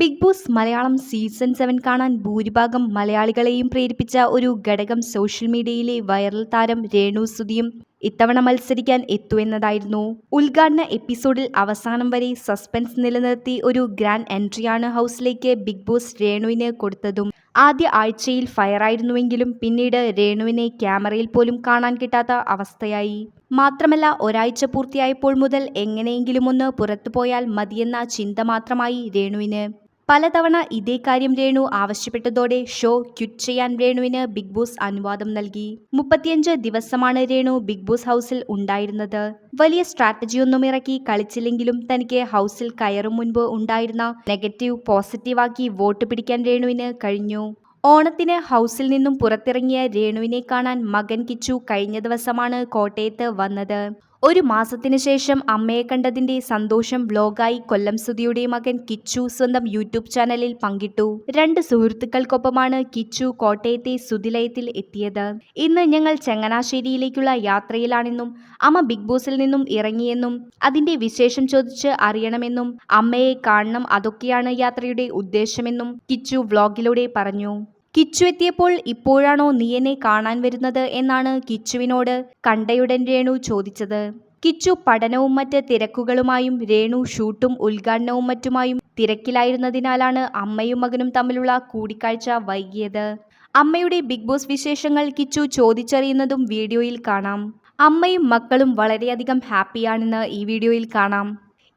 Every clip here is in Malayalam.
Big boss Malayalam season seven കാണാൻ ഭൂരിഭാഗം മലയാളികളെയും പ്രേരിപ്പിച്ച ഒരു ഘടകം സോഷ്യൽ മീഡിയയിലെ വൈറൽ താരം രേണു സുധിയും ഇത്തവണ മത്സരിക്കാൻ എത്തുമെന്നതായിരുന്നു ഉദ്ഘാടന എപ്പിസോഡിൽ അവസാനം വരെ സസ്പെൻസ് നിലനിർത്തി ഒരു ഗ്രാൻഡ് എൻട്രിയാണ് ഹൗസിലേക്ക് ബിഗ് ബോസ് രേണുവിന് കൊടുത്തതും. ആദ്യ ആഴ്ചയിൽ ഫയറായിരുന്നുവെങ്കിലും പിന്നീട് രേണുവിനെ ക്യാമറയിൽ പോലും കാണാൻ കിട്ടാത്ത അവസ്ഥയായി. മാത്രമല്ല ഒരാഴ്ച പൂർത്തിയായപ്പോൾ മുതൽ എങ്ങനെയെങ്കിലും ഒന്ന് പുറത്തുപോയാൽ മതിയെന്ന ചിന്ത മാത്രമായി രേണുവിന്. പലതവണ ഇതേ കാര്യം രേണു ആവശ്യപ്പെട്ടതോടെ ഷോ ക്വിറ്റ് ചെയ്യാൻ രേണുവിന് ബിഗ് ബോസ് അനുവാദം നൽകി. മുപ്പത്തിയഞ്ച് ദിവസമാണ് രേണു ബിഗ് ബോസ് ഹൗസിൽ ഉണ്ടായിരുന്നത്. വലിയ സ്ട്രാറ്റജിയൊന്നും ഇറക്കി കളിച്ചില്ലെങ്കിലും തനിക്ക് ഹൗസിൽ കയറും മുൻപ് ഉണ്ടായിരുന്ന നെഗറ്റീവ് പോസിറ്റീവാക്കി വോട്ട് പിടിക്കാൻ രേണുവിന് കഴിഞ്ഞു. ഓണത്തിന് ഹൗസിൽ നിന്നും പുറത്തിറങ്ങിയ രേണുവിനെ കാണാൻ മകൻ കിച്ചു കഴിഞ്ഞ ദിവസമാണ് കോട്ടയത്ത് വന്നത്. ഒരു മാസത്തിന് ശേഷം അമ്മയെ കണ്ടതിന്റെ സന്തോഷം വ്ലോഗായി കൊല്ലം സുധിയുടെ മകൻ കിച്ചു സ്വന്തം യൂട്യൂബ് ചാനലിൽ പങ്കിട്ടു. രണ്ട് സുഹൃത്തുക്കൾക്കൊപ്പമാണ് കിച്ചു കോട്ടയത്തെ സുധിലയത്തിൽ എത്തിയത്. ഇന്ന് ഞങ്ങൾ ചങ്ങനാശ്ശേരിയിലേക്കുള്ള യാത്രയിലാണെന്നും അമ്മ ബിഗ് ബോസിൽ നിന്നും ഇറങ്ങിയെന്നും അതിന്റെ വിശേഷം ചോദിച്ച് അറിയണമെന്നും അമ്മയെ കാണണം അതൊക്കെയാണ് യാത്രയുടെ ഉദ്ദേശമെന്നും കിച്ചു വ്ലോഗിലൂടെ പറഞ്ഞു. കിച്ചു എത്തിയപ്പോൾ ഇപ്പോഴാണോ നീ എന്നെ കാണാൻ വരുന്നത് എന്നാണ് കിച്ചുവിനോട് കണ്ടയുടൻ രേണു ചോദിച്ചത്. കിച്ചു പഠനവും മറ്റ് തിരക്കുകളുമായും രേണു ഷൂട്ടും ഉദ്ഘാടനവും മറ്റുമായും തിരക്കിലായിരുന്നതിനാലാണ് അമ്മയും മകനും തമ്മിലുള്ള കൂടിക്കാഴ്ച വൈകിയത്. അമ്മയുടെ ബിഗ് ബോസ് വിശേഷങ്ങൾ കിച്ചു ചോദിച്ചറിയുന്നതും വീഡിയോയിൽ കാണാം. അമ്മയും മക്കളും വളരെയധികം ഹാപ്പിയാണെന്ന് ഈ വീഡിയോയിൽ കാണാം.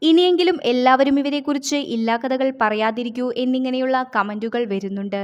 ഇനിയെങ്കിലും എല്ലാവരും ഇവരെക്കുറിച്ച് ഇല്ലാ കഥകൾ പറയാതിരിക്കൂ എന്നിങ്ങനെയുള്ള കമന്റുകൾ വരുന്നുണ്ട്.